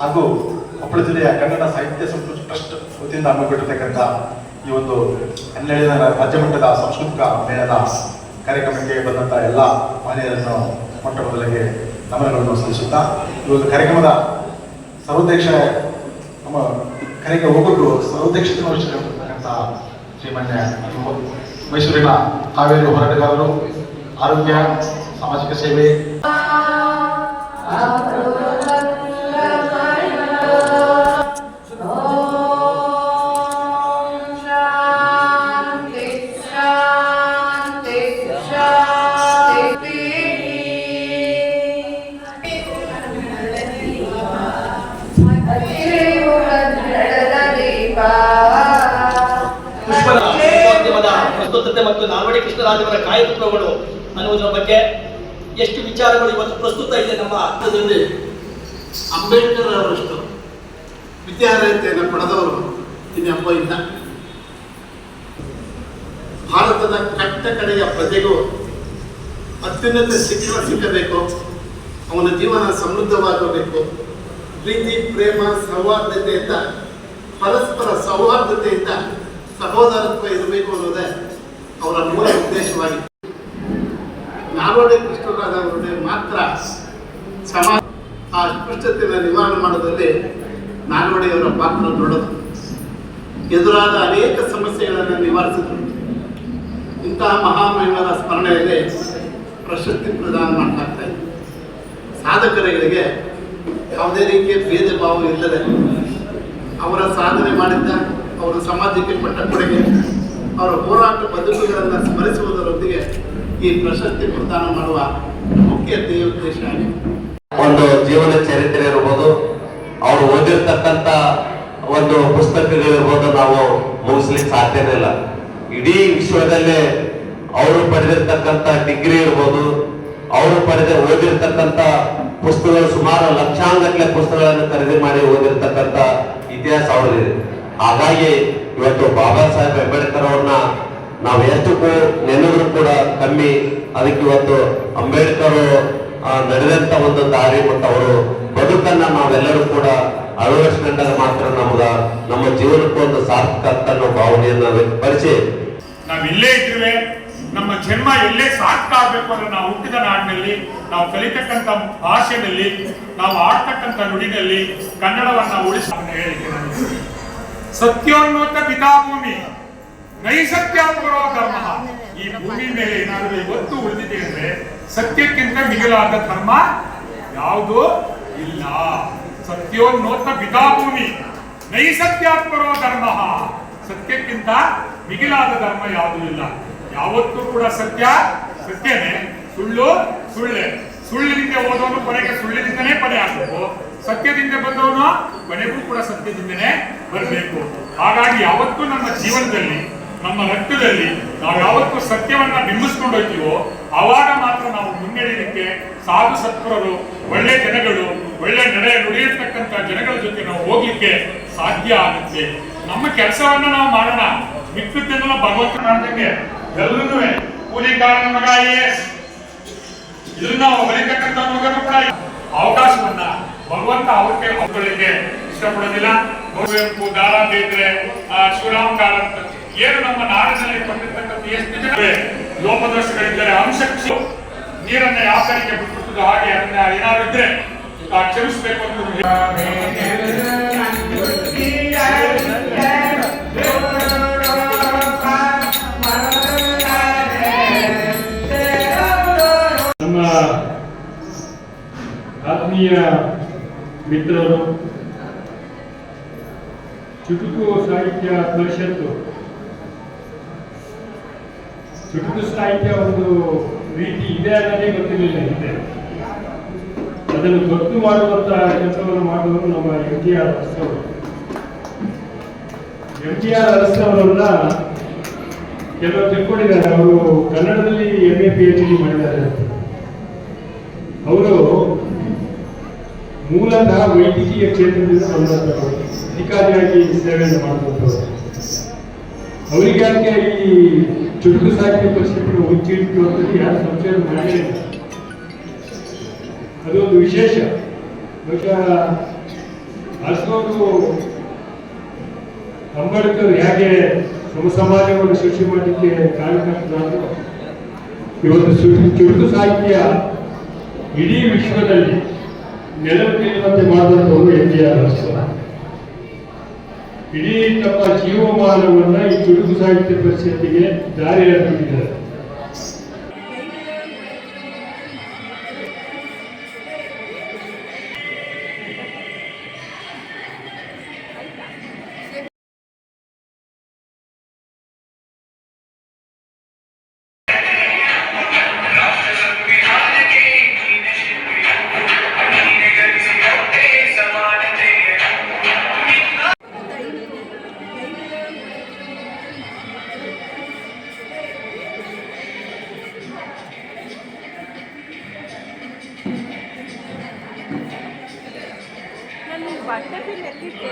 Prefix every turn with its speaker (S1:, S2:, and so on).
S1: ಹಾಗೂ ಕೊಪ್ಪಳ ಜಿಲ್ಲೆಯ ಕನ್ನಡ ಸಾಹಿತ್ಯ ಸಂಸ್ಕೃತಿ ಟ್ರಸ್ಟ್ ವತಿಯಿಂದ ಹಮ್ಮಿಕೊಂಡಿರ್ತಕ್ಕಂಥ ಈ ಒಂದು ಹನ್ನೆರಡನೇ ರಾಜ್ಯ ಮಟ್ಟದ ಸಾಂಸ್ಕೃತಿಕ ಮೇಳದ ಕಾರ್ಯಕ್ರಮಕ್ಕೆ ಬಂದಂಥ ಎಲ್ಲ ಮಹಿಳೆಯರನ್ನು ಮೊಟ್ಟ ಮೊದಲಿಗೆ ನಮನಗಳನ್ನು ಸಲ್ಲಿಸುತ್ತಾ ಈ ಒಂದು ಕಾರ್ಯಕ್ರಮದ ಸರ್ವಾಧ್ಯಕ್ಷ ನಮ್ಮ ಕರೆಗೆ ಹೋಗಲು ಸರ್ವಾಧ್ಯಕ್ಷತೆ ವಹಿಸಿರ್ತಕ್ಕಂಥ ಶ್ರೀಮಾನ್ಯ ಮೈಸೂರಿನ ಹಾವೇರಿ ಹೋರಾಟಗಾರರು, ಆರೋಗ್ಯ, ಸಾಮಾಜಿಕ ಸೇವೆ.
S2: ಪ್ರಸ್ತುತತೆ ಮತ್ತು ನಾಲ್ವಡಿ ಕೃಷ್ಣರಾಜವರ ಕಾಯಕತ್ವಗಳು ಅನ್ನುವುದರ ಬಗ್ಗೆ ಎಷ್ಟು ವಿಚಾರಗಳು ಇವತ್ತು ಪ್ರಸ್ತುತ ಇದೆ ನಮ್ಮ
S3: ಅರ್ಥದಲ್ಲಿ ಅಂಬೇಡ್ಕರ್ ಅವರಷ್ಟು ವಿದ್ಯಾರ್ಹತೆಯನ್ನು ಪಡೆದವರು ಇನ್ನೆಂಬ ಇಲ್ಲ. ಭಾರತದ ಕಟ್ಟ ಕಡೆಯ ಪ್ರಜೆಗೂ ಅತ್ಯುನ್ನತ ಶಿಕ್ಷಣ ಸಿಕ್ಕಬೇಕು, ಅವನ ಜೀವನ ಸಮೃದ್ಧವಾಗಬೇಕು. ಪ್ರೀತಿ, ಪ್ರೇಮ, ಸೌಹಾರ್ದತೆಯಿಂದ, ಪರಸ್ಪರ ಸೌಹಾರ್ದತೆಯಿಂದ ಸಹೋದರತ್ವ ಇರಬೇಕು ಅನ್ನೋದೇ ಅವರ ಮೂಲ ಉದ್ದೇಶವಾಗಿತ್ತು ನಾಲ್ವಡಿ ಕೃಷ್ಣರಾಜವರಿಗೆ ಮಾತ್ರ ಸಮಾಜ ಆ ಅಸ್ಪೃಶ್ಯತೆಯನ್ನು ನಿವಾರಣೆ ಮಾಡೋದ್ರಲ್ಲಿ ನಾಲ್ವಡೆಯವರ ಪಾತ್ರ ದೊಡ್ಡದು. ಎದುರಾದ ಅನೇಕ ಸಮಸ್ಯೆಗಳನ್ನು ನಿವಾರಿಸಿದರು. ಇಂತಹ ಮಹಾಮಹಿಮರ ಸ್ಮರಣೆಯಲ್ಲಿ ಪ್ರಶಸ್ತಿ ಪ್ರದಾನ ಮಾಡ್ತಾ ಇದೆ. ಸಾಧಕರಿಗೆ ಯಾವುದೇ ರೀತಿಯ ಭೇದ ಭಾವ ಇಲ್ಲದೆ ಅವರ ಸಾಧನೆ ಮಾಡಿದ್ದ ಅವರು ಸಮಾಜಕ್ಕೆ ಪಟ್ಟ ಕೊಡುಗೆ ಅವರ ಹೋರಾಟ ಬದುಕುಗಳನ್ನು ಸ್ಮರಿಸುವುದರೊಂದಿಗೆ ಈ ಪ್ರಶಸ್ತಿ ಪ್ರದಾನ ಮಾಡುವ ಮುಖ್ಯ ಧ್ಯೇಯ ಉದ್ದೇಶ
S4: ಒಂದು ಜೀವನ ಚರಿತ್ರೆ ಇರ್ಬೋದು, ಅವರು ಓದಿರ್ತಕ್ಕಂಥ ಒಂದು ಪುಸ್ತಕಗಳಿರ್ಬೋದು ನಾವು ಮುಗಿಸ್ಲಿಕ್ಕೆ ಸಾಧ್ಯನೇ ಇಲ್ಲ. ಇಡೀ ವಿಶ್ವದಲ್ಲೇ ಅವರು ಪಡೆದಿರ್ತಕ್ಕಂಥ ಡಿಗ್ರಿ ಇರ್ಬೋದು, ಅವರು ಪಡೆದ ಓದಿರ್ತಕ್ಕಂಥ ಪುಸ್ತಕಗಳು ಸುಮಾರು ಲಕ್ಷಾಂಗಟ್ಲೆ ಪುಸ್ತಕಗಳನ್ನು ಖರೀದಿ ಮಾಡಿ ಓದಿರ್ತಕ್ಕಂಥ ಇತಿಹಾಸ ಅವರಿದೆ ಹಾಗಾಗಿ ಇವತ್ತು ಬಾಬಾ ಸಾಹೇಬ್ ಅಂಬೇಡ್ಕರ್ ಅವ್ರನ್ನ ನಾವು ಎಷ್ಟು ನೆನೆದ್ರು ಕೂಡ ಕಮ್ಮಿ. ಅದಕ್ಕೆ ಇವತ್ತು ಅಂಬೇಡ್ಕರ್ ನಡೆದಂತ ಒಂದು ದಾರಿ ಮತ್ತು ಅವರು ಬದುಕನ್ನ ನಾವೆಲ್ಲರೂ ಕೂಡ ಅಳವಡಿಸ್ಕೊಂಡಾಗ ಮಾತ್ರ ನಮಗ ನಮ್ಮ ಜೀವನಕ್ಕೂ ಒಂದು ಸಾರ್ಥಕತೆ ಅನ್ನೋ ಭಾವನೆಯನ್ನ ವ್ಯಕ್ತಪಡಿಸಿ.
S5: ನಾವ್ ಇಲ್ಲೇ ನಮ್ಮ ಜನ್ಮ ಎಲ್ಲೇ ಸಾರ್ಥಕ ಆಗ್ಬೇಕು ಅಂದ್ರೆ ನಾವು ಹುಟ್ಟಿದ ನಾಡಿನಲ್ಲಿ, ನಾವು ಕಲಿತಕ್ಕಂಥ ಭಾಷೆಯಲ್ಲಿ, ನಾವು ಆಡ್ತಕ್ಕಂಥ ನುಡಿನಲ್ಲಿ ಕನ್ನಡವನ್ನ ಉಳಿಸ ಹೇಳಿಕೆ ಸತ್ಯೋನ್ನತ ಪಿತಾಭೂಮಿ. ನೈಸತ್ಯಾತ್ಮರೋ ಧರ್ಮ. ಈ ಭೂಮಿ ಮೇಲೆ ಏನಾದರೂ ಇವತ್ತು ಉಳಿದಿದೆ ಅಂದ್ರೆ ಸತ್ಯಕ್ಕಿಂತ ಮಿಗಿಲಾದ ಧರ್ಮ ಯಾವುದು ಇಲ್ಲ. ಸತ್ಯೋನ್ನೋತ ಪಿತಾಭೂಮಿ. ನೈಸತ್ಯಾತ್ಮರೋ ಧರ್ಮ. ಸತ್ಯಕ್ಕಿಂತ ಮಿಗಿಲಾದ ಧರ್ಮ ಯಾವುದೂ ಇಲ್ಲ. ಯಾವತ್ತೂ ಕೂಡ ಸತ್ಯ ಸತ್ಯನೇ. ಸುಳ್ಳು ಸುಳ್ಳೆ. ಸುಳ್ಳಿನಿಂದ ಓದೋನು ಕೊನೆಗೆ ಸುಳ್ಳಿನಿಂದನೇ ಪಡೆ ಆಗಬೇಕು. ಸತ್ಯದಿಂದ ಬಂದವನು ಕೊನೆಗೂ ಕೂಡ ಸತ್ಯದಿಂದನೇ ಬರಬೇಕು. ಹಾಗಾಗಿ ಯಾವತ್ತೂ ನಮ್ಮ ಜೀವನದಲ್ಲಿ, ನಮ್ಮ ರಕ್ತದಲ್ಲಿ ನಾವು ಯಾವತ್ತೂ ಸತ್ಯವನ್ನ ಬಿಂಬಿಸ್ಕೊಂಡು ಹೋಗ್ತೀವೋ, ಆವಾಗ ಮಾತ್ರ ನಾವು ಮುನ್ನಡೆಯಲಿಕ್ಕೆ ಸಾಧು ಸತ್ಪುರರು, ಒಳ್ಳೆ ಜನಗಳು, ಒಳ್ಳೆ ನಡೆ ನುಡಿಯತಕ್ಕಂಥ ಜನಗಳ ಜೊತೆ ನಾವು ಹೋಗ್ಲಿಕ್ಕೆ ಸಾಧ್ಯ ಆಗುತ್ತೆ. ನಮ್ಮ ಕೆಲಸವನ್ನ ನಾವು ಮಾಡೋಣ. ಮಿಕ್ಕದ್ದನ್ನೆಲ್ಲ ಭಗವಂತ ಮಾಡ್ದಂಗೆ ಎಲ್ಲರೂ ಕೂಲಿ ಕಾರಣ ಮಗ ಎಸ್. ಇದನ್ನ ಬರೀತಕ್ಕಂಥ ಮಗನು ಕೂಡ ಭಗವಂತ ಅವ್ರಿಗೆ ಮಕ್ಕಳಿಗೆ ಇಷ್ಟಪಡೋದಿಲ್ಲ. ಕುವೆಂಪು ದಾರ ಬೇದ್ರೆ ಆ, ಶಿವರಾಮ್ ಕಾರಂತ ಏನು ನಮ್ಮ ನಾಡಿನಲ್ಲಿ ಕೊಟ್ಟಿರ್ತಕ್ಕಂಥ ಎಷ್ಟು ಜನ ಲೋಪದೋಷಗಳಿದ್ದರೆ ಅಂಶಕ್ಷು. ನೀರನ್ನ ಯಾವ ಕಡೆಗೆ ಬಿಟ್ಬಿಡ್ತದೋ ಹಾಗೆ ಅದನ್ನ ಏನಾದ್ರು ಇದ್ರೆ ಕ್ಷಮಿಸ್ಬೇಕು ಅಂತ
S6: ಆತ್ಮೀಯ ಮಿತ್ರರು, ಚುಟುಕು ಸಾಹಿತ್ಯ ಪರಿಷತ್ತು. ಚುಟುಕು ಸಾಹಿತ್ಯ ಒಂದು ರೀತಿ ಇದೆ ಅನ್ನೋದೇ ಗೊತ್ತಿರಲಿಲ್ಲ ಹಿಂದೆ ಅದನ್ನು ಗೊತ್ತು ಮಾಡುವಂತ ಕೆಲಸವನ್ನು ಮಾಡುವವರು ನಮ್ಮ ಎಂ ಜಿ ಆರ್ ಅರಸವರು. ಎಂ ಜಿ ಆರ್ ಅರಸವರನ್ನ ಕೆಲವರು ತಿಳ್ಕೊಂಡಿದ್ದಾರೆ. ಅವರು ಕನ್ನಡದಲ್ಲಿ M A P H D ಮಾಡಿದ್ದಾರೆ ಅವರು ಮೂಲತಃ ವೈದ್ಯಕೀಯ ಕ್ಷೇತ್ರದಿಂದ ಬಂದಂಥವರು ಅಧಿಕಾರಿಯಾಗಿ ಸೇವೆಯನ್ನು ಮಾಡುವಂಥವರು. ಅವರಿಗೆ ಈ ಚುಟುಕು ಸಾಹಿತ್ಯ ಪರಿಸ್ಥಿತಿಗಳು ಹುಚ್ಚಿಟ್ಟು ಅಂತ ಯಾರು ಸಂಶಯ ಅದೊಂದು ವಿಶೇಷ. ಬಹುಶಃ ಅಷ್ಟೊಂದು ಅಂಬೇಡ್ಕರ್ ಹೇಗೆ ನಮ್ಮ ಸಮಾಜವನ್ನು ಸೃಷ್ಟಿ ಮಾಡಲಿಕ್ಕೆ ಕಾರಣಕರ್ತರಾದ್ರು ಇವತ್ತು ಚುಟು- ಚುಟುಕು ಸಾಹಿತ್ಯ ಇಡೀ ವಿಶ್ವದಲ್ಲಿ ನೆಲವು ನಿಲ್ಲುವಂತೆ ಮಾಡಿದಂಥವರು ಎನ್ ಜಿ ಆರ್ ಇಡೀ ತಮ್ಮ ಜೀವಮಾನವನ್ನು ಈ ತುಳುಗು ಸಾಹಿತ್ಯ ಪರಿಷತ್ತಿಗೆ ದಾರಿ
S7: பட்டத்தில் நெல்லிட்டு